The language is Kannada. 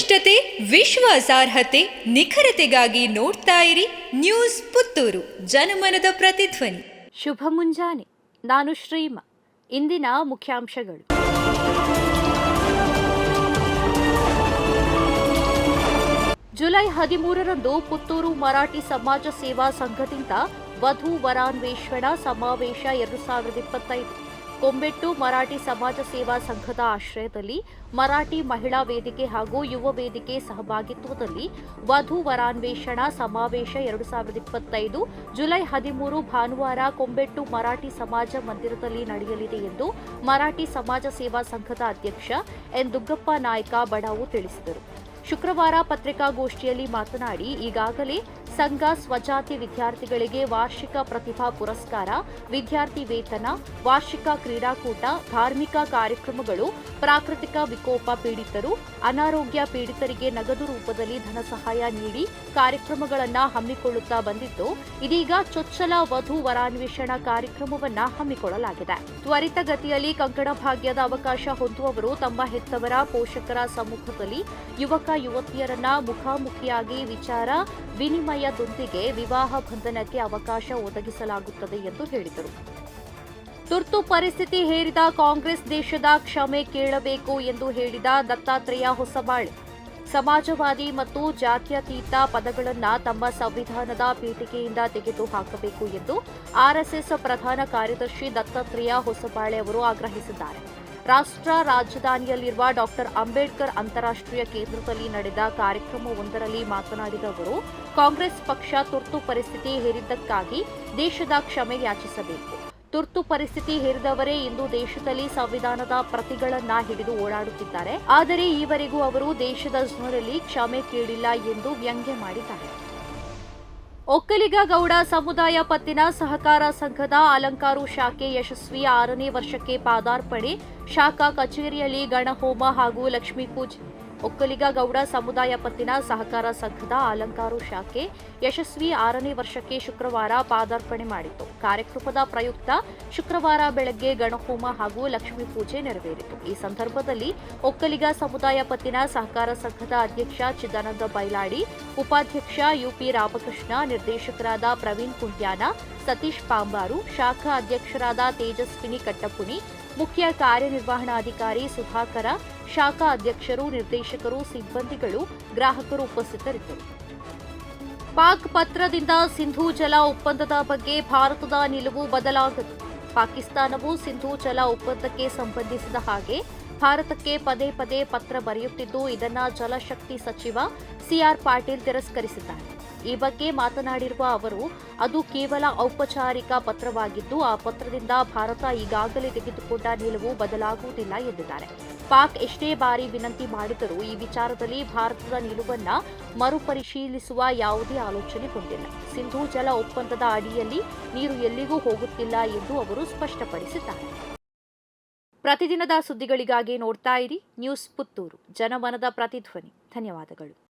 ವಸ್ತುನಿಷ್ಠತೆ ವಿಶ್ವಾಸಾರ್ಹತೆ ನಿಖರತೆಗಾಗಿ ನೋಡ್ತಾ ಇರಿ ನ್ಯೂಸ್ ಪುತ್ತೂರು. ಜನಮನದ ಪ್ರತಿಧ್ವನಿ. ಶುಭ ಮುಂಜಾನೆ. ನಾನು ಶ್ರೀಮ. ಇಂದಿನ ಮುಖ್ಯಾಂಶಗಳು. ಜುಲೈ ಹದಿಮೂರರಂದು ಪುತ್ತೂರು ಮರಾಠಿ ಸಮಾಜ ಸೇವಾ ಸಂಘದಿಂದ ವಧು ವರಾನ್ವೇಷಣಾ ಸಮಾವೇಶ ಎರಡು ಸಾವಿರದ ಇಪ್ಪತ್ತೈದು. ಕೊಂಬೆಟ್ಟು ಮರಾಠಿ ಸಮಾಜ ಸೇವಾ ಸಂಘದ ಆಶ್ರಯದಲ್ಲಿ ಮರಾಠಿ ಮಹಿಳಾ ವೇದಿಕೆ ಹಾಗೂ ಯುವ ವೇದಿಕೆ ಸಹಭಾಗಿತ್ವದಲ್ಲಿ ವಧು ವರಾನ್ವೇಷಣಾ ಸಮಾವೇಶ ಎರಡು ಸಾವಿರದ ಇಪ್ಪತ್ತೈದು, ಜುಲೈ ಹದಿಮೂರು ಭಾನುವಾರ ಕೊಂಬೆಟ್ಟು ಮರಾಠಿ ಸಮಾಜ ಮಂದಿರದಲ್ಲಿ ನಡೆಯಲಿದೆ ಎಂದು ಮರಾಠಿ ಸಮಾಜ ಸೇವಾ ಸಂಘದ ಅಧ್ಯಕ್ಷ ಎನ್ ದುಗ್ಗಪ್ಪ ನಾಯ್ಕ ಬಡಾವು ತಿಳಿಸಿದರು. ಶುಕ್ರವಾರ ಪತ್ರಿಕಾಗೋಷ್ಠಿಯಲ್ಲಿ ಮಾತನಾಡಿ, ಈಗಾಗಲೇ ಸಂಘ ಸ್ವಜಾತಿ ವಿದ್ಯಾರ್ಥಿಗಳಿಗೆ ವಾರ್ಷಿಕ ಪ್ರತಿಭಾ ಪುರಸ್ಕಾರ, ವಿದ್ಯಾರ್ಥಿ ವೇತನ, ವಾರ್ಷಿಕ ಕ್ರೀಡಾಕೂಟ, ಧಾರ್ಮಿಕ ಕಾರ್ಯಕ್ರಮಗಳು, ಪ್ರಾಕೃತಿಕ ವಿಕೋಪ ಪೀಡಿತರು, ಅನಾರೋಗ್ಯ ಪೀಡಿತರಿಗೆ ನಗದು ರೂಪದಲ್ಲಿ ಧನ ಸಹಾಯ ನೀಡಿ ಕಾರ್ಯಕ್ರಮಗಳನ್ನು ಹಮ್ಮಿಕೊಳ್ಳುತ್ತಾ ಬಂದಿದ್ದು, ಇದೀಗ ಚೊಚ್ಚಲ ವಧು ವರಾನ್ವೇಷಣಾ ಕಾರ್ಯಕ್ರಮವನ್ನ ಹಮ್ಮಿಕೊಳ್ಳಲಾಗಿದೆ. ತ್ವರಿತಗತಿಯಲ್ಲಿ ಕಂಕಣ ಭಾಗ್ಯದ ಅವಕಾಶ ಹೊಂದುವವರು ತಮ್ಮ ಹೆತ್ತವರ ಪೋಷಕರ ಸಮ್ಮುಖದಲ್ಲಿ ಯುವಕ ಯುವತಿಯರನ್ನ ಮುಖಾಮುಖಿಯಾಗಿ ವಿಚಾರ ವಿನಿಮಯದೊಂದಿಗೆ ವಿವಾಹ ಬಂಧನಕ್ಕೆ ಅವಕಾಶ ಒದಗಿಸಲಾಗುತ್ತದೆ ಎಂದು ಹೇಳಿದರು. ತುರ್ತು ಪರಿಸ್ಥಿತಿ ಹೇರಿದ ಕಾಂಗ್ರೆಸ್ ದೇಶದ ಕ್ಷಮೆ ಕೇಳಬೇಕು ಎಂದು ಹೇಳಿದ ದತ್ತಾತ್ರೇಯ ಹೊಸಬಾಳೆ, ಸಮಾಜವಾದಿ ಮತ್ತು ಜಾತ್ಯತೀತ ಪದಗಳನ್ನು ತಮ್ಮ ಸಂವಿಧಾನದ ಪೀಠಿಕೆಯಿಂದ ತೆಗೆದು ಹಾಕಬೇಕು ಎಂದು ಆರ್ಎಸ್ಎಸ್ ಪ್ರಧಾನ ಕಾರ್ಯದರ್ಶಿ ದತ್ತಾತ್ರೇಯ ಹೊಸಬಾಳೆ ಅವರು ಆಗ್ರಹಿಸಿದ್ದಾರೆ. ರಾಷ್ಟ್ರ ರಾಜಧಾನಿಯಲ್ಲಿರುವ ಡಾಕ್ಟರ್ ಅಂಬೇಡ್ಕರ್ ಅಂತಾರಾಷ್ಟ್ರೀಯ ಕೇಂದ್ರದಲ್ಲಿ ನಡೆದ ಕಾರ್ಯಕ್ರಮವೊಂದರಲ್ಲಿ ಮಾತನಾಡಿದ ಅವರು, ಕಾಂಗ್ರೆಸ್ ಪಕ್ಷ ತುರ್ತು ಪರಿಸ್ಥಿತಿ ಹೇರಿದ್ದಕ್ಕಾಗಿ ದೇಶದ ಕ್ಷಮೆ ಯಾಚಿಸಬೇಕು. ತುರ್ತು ಪರಿಸ್ಥಿತಿ ಹೇರಿದವರೇ ಇಂದು ದೇಶದಲ್ಲಿ ಸಂವಿಧಾನದ ಪ್ರತಿಗಳನ್ನ ಹಿಡಿದು ಓಡಾಡುತ್ತಿದ್ದಾರೆ. ಆದರೆ ಈವರೆಗೂ ಅವರು ದೇಶದ ಜನರಲ್ಲಿ ಕ್ಷಮೆ ಕೇಳಿಲ್ಲ ಎಂದು ವ್ಯಂಗ್ಯ ಮಾಡಿದ್ದಾರೆ. ಒಕ್ಕಲಿಗ ಗೌಡ ಸಮುದಾಯ ಪತ್ತಿನ ಸಹಕಾರ ಸಂಘದ ಅಲಂಕಾರು ಶಾಖೆ ಯಶಸ್ವಿ ಆರನೇ ವರ್ಷಕ್ಕೆ ಪಾದಾರ್ಪಣೆ. ಶಾಖಾ ಕಚೇರಿಯಲ್ಲಿ ಗಣಹೋಮ ಹಾಗೂ ಲಕ್ಷ್ಮೀ ಪೂಜೆ ಒಕ್ಕಲಿಗ ಗೌಡ ಸಮುದಾಯ ಪತ್ತಿನ ಸಹಕಾರ ಸಂಘದ ಅಲಂಕಾರು ಶಾಖೆ ಯಶಸ್ವಿ ಆರನೇ ವರ್ಷಕ್ಕೆ ಶುಕ್ರವಾರ ಪಾದಾರ್ಪಣೆ ಮಾಡಿತು. ಕಾರ್ಯಕ್ರಮದ ಪ್ರಯುಕ್ತ ಶುಕ್ರವಾರ ಬೆಳಗ್ಗೆ ಗಣಹೋಮ ಹಾಗೂ ಲಕ್ಷ್ಮೀ ಪೂಜೆ ನೆರವೇರಿತು. ಈ ಸಂದರ್ಭದಲ್ಲಿ ಒಕ್ಕಲಿಗ ಸಮುದಾಯ ಪತ್ತಿನ ಸಹಕಾರ ಸಂಘದ ಅಧ್ಯಕ್ಷ ಚಿದಾನಂದ ಬೈಲಾಡಿ, ಉಪಾಧ್ಯಕ್ಷ ಯುಪಿ ರಾಮಕೃಷ್ಣ, ನಿರ್ದೇಶಕರಾದ ಪ್ರವೀಣ್ ಕುಂಟ್ಯಾನ, ಸತೀಶ್ ಪಾಂಬಾರು, ಶಾಖಾ ಅಧ್ಯಕ್ಷರಾದ ತೇಜಸ್ವಿನಿ ಕಟ್ಟಪುನಿ, ಮುಖ್ಯ ಕಾರ್ಯನಿರ್ವಹಣಾಧಿಕಾರಿ ಸುಧಾಕರ ಶಾಖಾ ಅಧ್ಯಕ್ಷರು, ನಿರ್ದೇಶಕರು, ಸಿಬ್ಬಂದಿಗಳು, ಗ್ರಾಹಕರು ಉಪಸ್ಥಿತರಿದ್ದರು. ಪಾಕ್ ಪತ್ರದಿಂದ ಸಿಂಧೂ ಜಲ ಒಪ್ಪಂದದ ಬಗ್ಗೆ ಭಾರತದ ನಿಲುವು ಬದಲಾಗದು. ಪಾಕಿಸ್ತಾನವು ಸಿಂಧೂ ಜಲ ಒಪ್ಪಂದಕ್ಕೆ ಸಂಬಂಧಿಸಿದ ಹಾಗೆ ಭಾರತಕ್ಕೆ ಪದೇ ಪದೇ ಪತ್ರ ಬರೆಯುತ್ತಿದ್ದು, ಇದನ್ನ ಜಲಶಕ್ತಿ ಸಚಿವ ಸಿಆರ್ ಪಾಟೀಲ್ ತಿರಸ್ಕರಿಸಿದ್ದಾರೆ. ಈ ಬಗ್ಗೆ ಮಾತನಾಡಿರುವ ಅವರು, ಅದು ಕೇವಲ ಔಪಚಾರಿಕ ಪತ್ರವಾಗಿದ್ದು, ಆ ಪತ್ರದಿಂದ ಭಾರತ ಈಗಾಗಲೇ ತೆಗೆದುಕೊಂಡ ನಿಲುವು ಬದಲಾಗುವುದಿಲ್ಲ ಎಂದಿದ್ದಾರೆ. ಪಾಕ್ ಎಷ್ಟೇ ಬಾರಿ ವಿನಂತಿ ಮಾಡಿದರೂ ಈ ವಿಚಾರದಲ್ಲಿ ಭಾರತದ ನಿಲುವನ್ನ ಮರುಪರಿಶೀಲಿಸುವ ಯಾವುದೇ ಆಲೋಚನೆ ಹೊಂದಿಲ್ಲ. ಸಿಂಧೂ ಜಲ ಒಪ್ಪಂದದ ಅಡಿಯಲ್ಲಿ ನೀರು ಎಲ್ಲಿಗೂ ಹೋಗುತ್ತಿಲ್ಲ ಎಂದು ಅವರು ಸ್ಪಷ್ಟಪಡಿಸಿದ್ದಾರೆ. ಪ್ರತಿದಿನದ ಸುದ್ದಿಗಳಿಗಾಗಿ ನೋಡ್ತಾ ಇರಿ, ನ್ಯೂಸ್ ಪುತ್ತೂರು. ಜನಮನದ ಪ್ರತಿಧ್ವನಿ. ಧನ್ಯವಾದಗಳು.